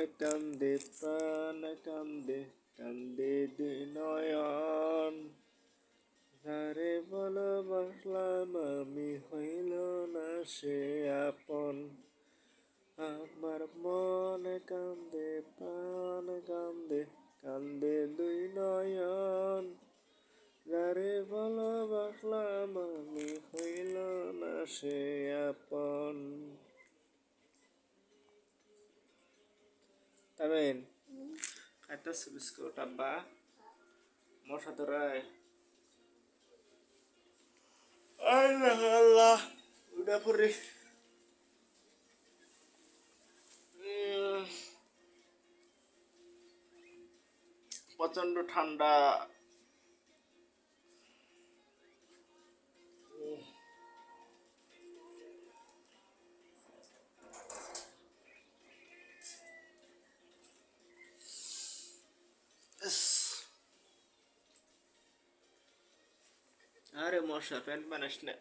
কান্দে প্রাণ কান্দে কান্দে দুই নয়ন যারে ভালোবাসলাম আমি হইল না সে আপন আমার মন কান্দে প্রাণ কান্দে কান্দে দুই নয়ন যারে ভালোবাসলাম আমি হইল না সে আপন তাবেন খাইতেছে বিস্কুট আব্বা মশা ধরায় আল্লাহ Allah. উঠা পড়ি উম, প্রচণ্ড ঠান্ডা আরে মশা প্যান্ট বানাস না